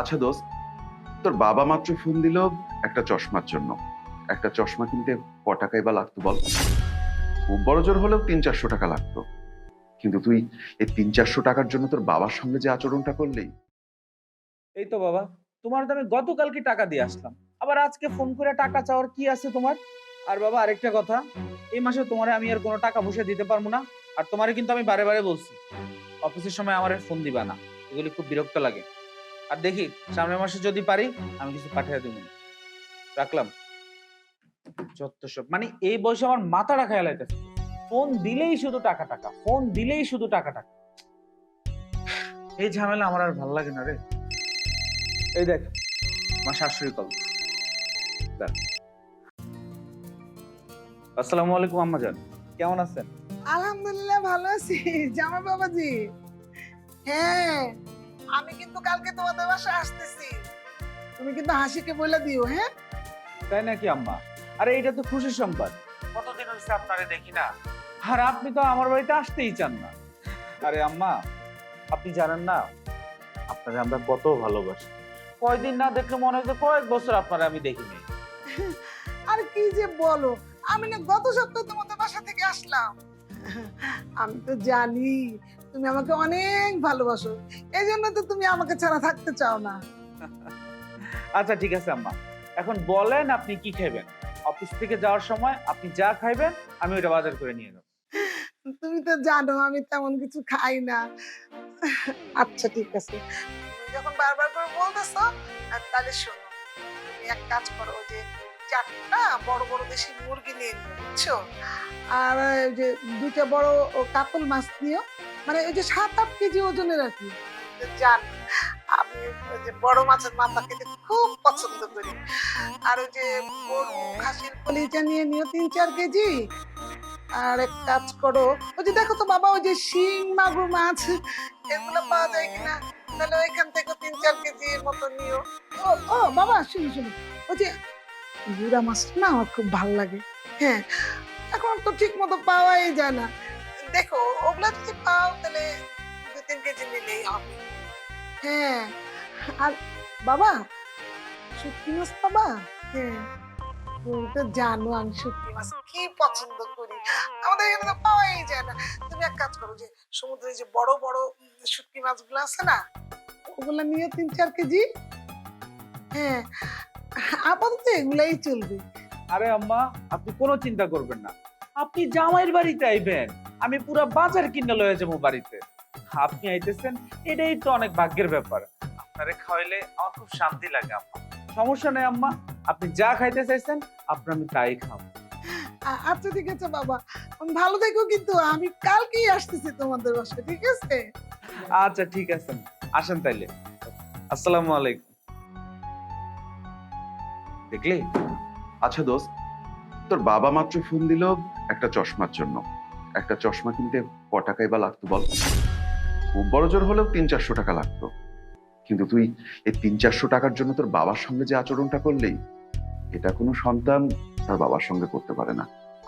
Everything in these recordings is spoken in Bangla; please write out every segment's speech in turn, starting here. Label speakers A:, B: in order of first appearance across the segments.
A: আচ্ছা দোস্ত, তোর বাবা মাত্র ফোন দিল একটা চশমার জন্য। একটা চশমা কিনতে ক টাকাই বা লাগতো বল? খুব বড় জোর হলেও তিন চারশো টাকা লাগতো। কিন্তু তুই এই তিন চারশো টাকার জন্য তোর বাবার সঙ্গে যে আচরণটা করলি?
B: এই তো বাবা, তোমার তো আমি গতকালকে টাকা দিয়ে আসলাম। আবার আজকে ফোন করে টাকা চাওয়ার কি আছে তোমার? আর বাবা, আরেকটা কথা, এই মাসে তোমারে আমি আর কোনো টাকা পয়সা দিতে পারব না, আর তোমারে কিন্তু আমি বারে বারে বলছি। অফিসের সময় আমার ফোন দিবা না, এগুলি খুব বিরক্ত লাগে। আর দেখি, সামনের মাসে যদি পারি, আমি কিছু পাঠিয়ে দেবো। রাখলাম। যত মানে এই বয়সে আমার মাথাটা খেয়াল হইতেছে ফোন দিলেই শুধু টাকা টাকা, ফোন দিলেই শুধু টাকা টাকা। এই ঝামেলা আমার আর ভালো লাগে না রে। এই দেখ, আমার শাশুড়ি কল আসসালামু আলাইকুম, আম্মা জান। কেমন আছেন?
C: আলহামদুলিল্লাহ ভালো আছি। জামা বাবাজি। হ্যাঁ। আমি কিন্তু কালকে তোমাদের বাসায় আসতেছি। তুমি কিন্তু হাসিকে বলে দিও হ্যাঁ?
B: তাই নাকি আম্মা? আরে এটা তো খুশির সংবাদ কতদিন হচ্ছে আপনারে দেখি না? আর আপনি তো আমার বাড়িতে আসতেই চান না। আরে আম্মা আপনি জানেন না আপনারে আমরা কত ভালোবাসি। কয়দিন না দেখলে মনে হয় যে কয়েক বছর আপনারে আমি দেখিনি
C: আর কি যে বলো আমি না গত সপ্তাহে তোমাদের বাসা থেকে আসলাম। আমি তো জানি তুমি আমাকে অনেক ভালোবাসো। এই জন্য তো তুমি আমাকে ছাড়া থাকতে চাও না।
B: আচ্ছা ঠিক আছে আম্মা। এখন বলেন আপনি কি খাবেন অফিস থেকে যাওয়ার সময় আপনি যা খাইবেন আমি ওটা বাজার করে নিয়ে যাব
C: তুমি তো জানো আমি তেমন কিছু খাই না। আচ্ছা ঠিক আছে। যখন বারবার করে বলতেছো তাহলে শোনো তুমি এক কাজ করো ওই চারটা বড় বড় দেশি মুরগি নিয়ে বুঝছ? আর ওই যে দুইটা বড় কাতল মাছ মানে ওই যে সাত, আট কেজি ওজনের আর কি। জানো, আমি ওই যে বড় মাছের মাথা খেতে খুব পছন্দ করি। আর ওই যে গরু খাসির কলিজা নিয়ে নিও তিন, চার কেজি। আর এক কাজ করো, ওই যে দেখো তো বাবা, ওই যে শিং, মাগুর মাছ, এগুলো পাওয়া যায় কিনা? তাহলে ওইখান থেকে তিন, চার কেজির মতো নিও। ও ও, বাবা, শুনি শুনি। ওই যে গুড়া মাছটা না আমার খুব ভালো লাগে। হ্যাঁ এখন তো ঠিক মতো পাওয়াই যায় না। দেখো ওগুলা যদি পাও তাহলে দু তিন কেজি নিলেই হবে। হ্যাঁ আর বাবা শুটকি মাছ বাবা হ্যাঁ। তুমি তো জানো আমি শুটকি মাছ কি পছন্দ করি। আমাদের এখানে তো পাওয়াই যায় না। তুমি এক কাজ করো যে সমুদ্রে যে বড় বড় শুটকি মাছগুলো আছে না ওগুলা নিয়ে তিন চার কেজি। হ্যাঁ আপাতত এগুলাই চলবে।
B: আরে আম্মা আপনি কোনো চিন্তা করবেন না। আপনি জামাইয়ের বাড়িতে আইবেন। আমি পুরো বাজার কিনে লয়ে যাব বাড়িতে। আপনি আইতেছেন এটাই তো অনেক ভাগ্যের ব্যাপার। আপনারে খাওয়াইলে আমার খুব শান্তি লাগে আম্মা। সমস্যা নেই আম্মা আপনি যা খাইতে চাইছেন আপনার আমি তাই খাব।
C: আচ্ছা ঠিক আছে বাবা। ভালো থেকো কিন্তু আমি কালকেই আসতেছি তোমাদের বাসায় ঠিক আছে?
B: আচ্ছা ঠিক আছে আসেন তাইলে। আসসালামু আলাইকুম। দেখলি?
A: আচ্ছা দোস্ত, তোর বাবা মাত্র ফোন দিল একটা চশমার জন্য। একটা চশমা কিনতে ক টাকাই বা লাগতো বল? খুব বড় জোর হলেও তিন চারশো টাকা লাগতো। কিন্তু তুই এই তিন চারশো টাকার জন্য তোর বাবার সঙ্গে যে আচরণটা করলি, এটা কোনো সন্তান তার বাবার সঙ্গে করতে পারে না।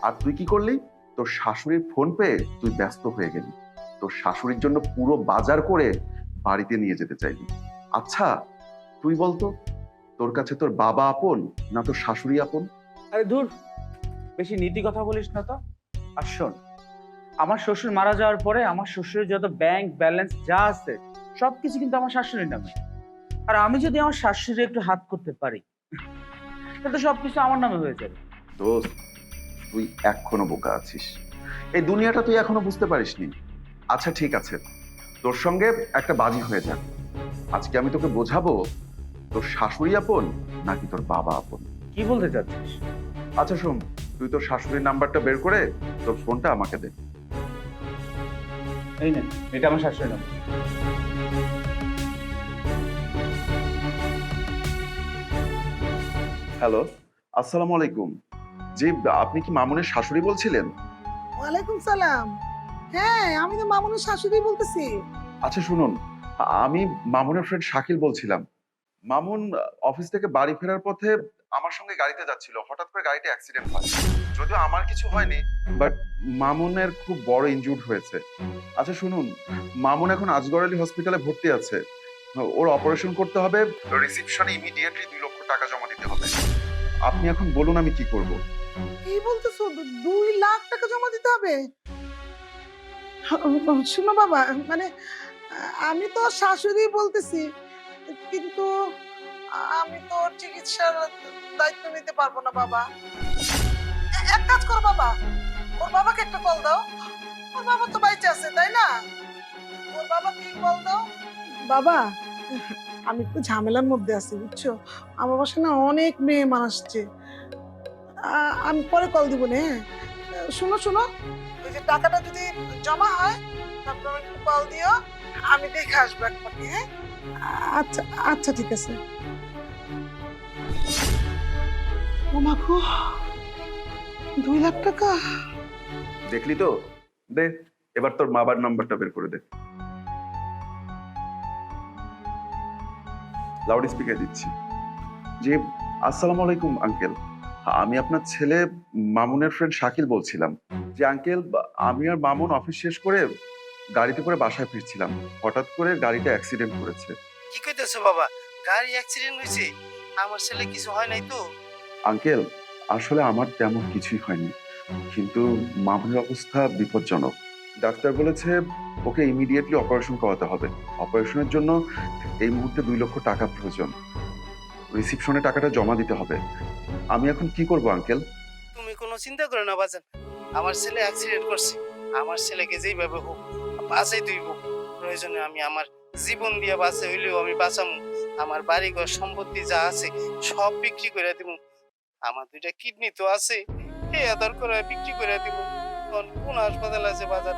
A: আর তুই কি করলি? তোর শাশুড়ির ফোন পেয়ে তুই ব্যস্ত হয়ে গেলি। তোর শাশুড়ির জন্য পুরো বাজার করে বাড়িতে নিয়ে যেতে চাইলি। আচ্ছা তুই বলতো তোর কাছে তোর বাবা আপন না তোর শাশুড়ি আপন?
B: আরে দূর বেশি নীতি কথা বলিস না তো। আর শোন আমার শ্বশুর মারা যাওয়ার পরে আমার শ্বশুরের যত ব্যাংক ব্যালেন্স যা আছে সবকিছু কিন্তু আমার শাশুড়ির নামে। আর আমি যদি আমার শাশুড়ি একটু হাত করতে পারি তাহলে সবকিছু আমার নামে হয়ে যাবে।
A: দোস্ত তুই এখনও বোকা আছিস। এই দুনিয়াটা তুই এখনও বুঝতে পারিসনি। আচ্ছা ঠিক আছে। তোর সঙ্গে একটা বাজি হয়ে যাক। আজকে আমি তোকে বোঝাবো তোর শাশুড়ি আপন নাকি তোর বাবা আপন?
B: কি বলতে চাচ্ছিস?
A: আচ্ছা শোন তুই তোর শাশুড়ির নাম্বারটা বের করে তোর ফোনটা আমাকে দে।
B: এই না এটা আমার শাশুড়ি নাম
A: হ্যালো আসসালামু আলাইকুম। জি আপনি কি মামুনের শাশুড়ি বলছিলেন?
C: ওয়ালাইকুম সালাম। হ্যাঁ আমি তো মামুনের শাশুড়ি বলতেছি।
A: আচ্ছা শুনুন আমি মামুনের ফ্রেন্ড শাকিল বলছিলাম। মামুন, অফিস থেকে বাড়ি ফেরার পথে আমার সঙ্গে গাড়িতে যাচ্ছিল। হঠাৎ করে গাড়িতে অ্যাক্সিডেন্ট হয়। যদিও আমার কিছু হয়নি বাট মামুনের খুব বড় ইনজুর্ড হয়েছে। আচ্ছা শুনুন, মামুন এখন আজগর আলী হসপিটালে ভর্তি আছে। ওর অপারেশন করতে হবে রিসিপশনে ইমিডিয়েটলি দুই লক্ষ টাকা জমা দিতে হবে। আপনি এখন বলুন আমি কি করব?
C: কি বলতেছো? দুই লাখ টাকা জমা দিতে হবে? শুনো বাবা মানে আমি তো শাশুড়ি বলতেছি। কিন্তু আমি তো চিকিৎসার দায়িত্ব নিতে পারব না, বাবা। এক কাজ করো, বাবা। ওর বাবাকে একটা কল দাও। ওর বাবা তো বাইচে আছে, তাই না? ওর বাবাকে কল দাও। বাবা, আমি একটু ঝামেলার মধ্যে আছি, বুঝছ? আমার বাসায় না অনেক মেয়ে আসছে। আমি পরে কল দিব না হ্যাঁ? শুনো শুনো। ওই যে টাকাটা যদি জমা হয়, তারপর কল দিও। আমি দেখে আসব একবার হ্যাঁ? আচ্ছা আচ্ছা ঠিক আছে। দুই লাখ টাকা।
A: দেখলি তো? দে, এবার তোর মা নাম্বারটা বের করে দে। লাউড স্পিকার দিচ্ছি। জি আসসালামু আলাইকুম আঙ্কেল আমি আপনার ছেলে মামুনের ফ্রেন্ড শাকিল বলছিলাম। যে আঙ্কেল আমি আর মামুন অফিস শেষ করে গাড়িতে করে বাসায় ফিরছিলাম। হঠাৎ করে গাড়িটা অ্যাক্সিডেন্ট করেছে।
D: কি কইতেছো বাবা? গাড়ি অ্যাক্সিডেন্ট হয়েছে আমার ছেলে কিছু হয় নাই তো?
A: আঙ্কেল আসলে আমার তেমন কিছুই হয়নি। কিন্তু মামুনের অবস্থা বিপজ্জনক। ডাক্তার বলেছে ওকে ইমিডিয়েটলি অপারেশন করাতে হবে। অপারেশনের জন্য এই মুহূর্তে দুই লক্ষ টাকা প্রয়োজন। রিসিপশনে টাকাটা জমা দিতে হবে। আমি এখন কি করব আঙ্কেল?
D: তুমি কোনো চিন্তা করো না বাজান। আমার ছেলে অ্যাক্সিডেন্ট করছে। আমার ছেলেকে যেইভাবে হোক। বাঁচাই দিব। প্রয়োজনে আমি আমার জীবন দিয়ে বাঁচে হইলেও আমি বাঁচামু। আমার বাড়িঘর সম্পত্তি যা আছে সব বিক্রি করে দিব। আমার দুইটা কিডনি তো আছে হে আদর করে বিক্রি করে দিব। কোন হাসপাতাল আছে বাজার?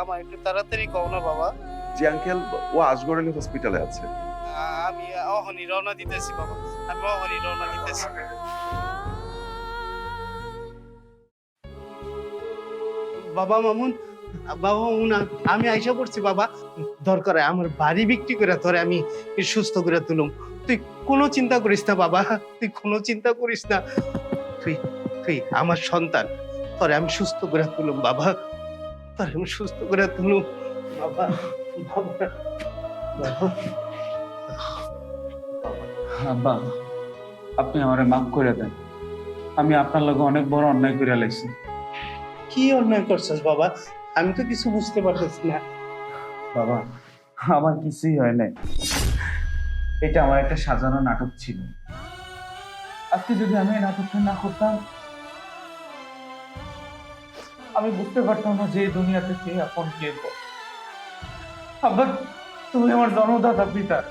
D: আমার একটু তাড়াতাড়ি কও না বাবা।
A: যে আঙ্কেল ও আজগরেলি হসপিটালে আছে।
D: আমি অহনি রওনা দিতেছি বাবা। আমি অহনি রওনা দিতেছি। বাবা মামুন বাবা আ- আমি আইসা পড়ছি বাবা। দরকার আমার বাড়ি বিক্রি করে ধরে আমি সুস্থ করে তুলুম। তুই কোনো চিন্তা করিস না বাবা। তুই কোনো চিন্তা করিস না। তুই তুই আমার সন্তান। তোরে আমি সুস্থ করে তুলুম বাবা। তোরে আমি সুস্থ করে তুলুম বাবা বাবা। বাবা
B: আপনি আমারে মাফ করে দেন। আমি আপনার লগে অনেক বড় অন্যায় করে লাইছি।
D: কি অন্যায় করছিস বাবা? আমি তো কিছু বুঝতে পারতেছি না।
B: বাবা, আমার কিছুই হয় নাই। এটা আমার একটা সাজানো নাটক ছিল। আজকে যদি আমি নাটকটা না করতাম, আমি বুঝতে পারতাম না যে দুনিয়াতে কে আপন, কে। আব্বা, তুমি আমার জন্মদাতা, পিতা।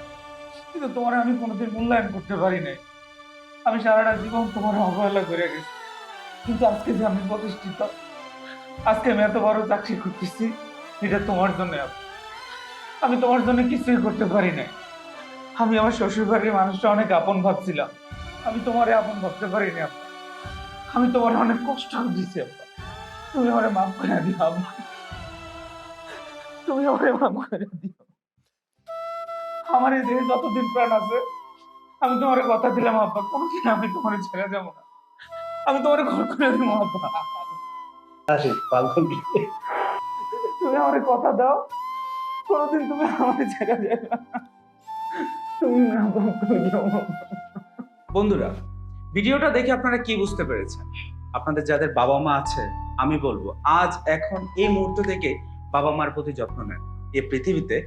B: কিন্তু তোমার আমি কোনোদিন মূল্যায়ন করতে পারি নাই। আমি সারাটা জীবন তোমার অবহেলা করে গেছি। কিন্তু আজকে যে আমি প্রতিষ্ঠিত আজকে আমি এত বড় চাকরি করতেছি এটা তোমার জন্য। আমি তোমার জন্য কিছুই করতে পারি নাই। আমি আমার শ্বশুর বাড়ির মানুষটা অনেক আপন ভাবছিলাম। আমি তোমারে আপন ভাবতে পারিনি, আব্বা। আমি তোমার অনেক কষ্ট দিছি আব্বা। তুমি আমার মাফ করে দিও, আব্বা। তুমি আমারে মাফ করে দিও। আমার এই দেহে যতদিন প্রাণ আছে, আমি তোমার কথা দিলাম, আব্বা। কোনোদিন আমি তোমার ছেড়ে যাব না। আমি তোমার ঘর করে দিব, আব্বা।
D: আরে পাগল।
B: তুমি আমার কথা দাও কোনোদিন তুমি আমার ছেড়ে যাবে তুমি না। বন্ধুরা ভিডিওটা দেখে আপনারা কি বুঝতে পেরেছেন? আপনাদের যাদের বাবা মা আছে আমি বলব আজ এখন এই মুহূর্ত থেকে বাবা মার প্রতি যত্ন নেন। এ পৃথিবীতে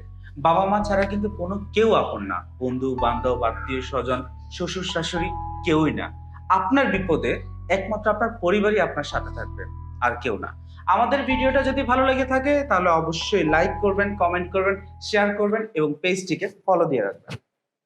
B: বাবা মা ছাড়া কিন্তু কোনো কেউ আপন না। বন্ধু বান্ধব আত্মীয় স্বজন শ্বশুর শাশুড়ি কেউই না। আপনার বিপদে একমাত্র আপনার পরিবারই আপনার সাথে থাকবে। আর কেউ না। আমাদের ভিডিওটা যদি ভালো লেগে থাকে, তাহলে অবশ্যই লাইক করবেন কমেন্ট করবেন শেয়ার করবেন এবং পেজটিকে ফলো দিয়ে রাখবেন।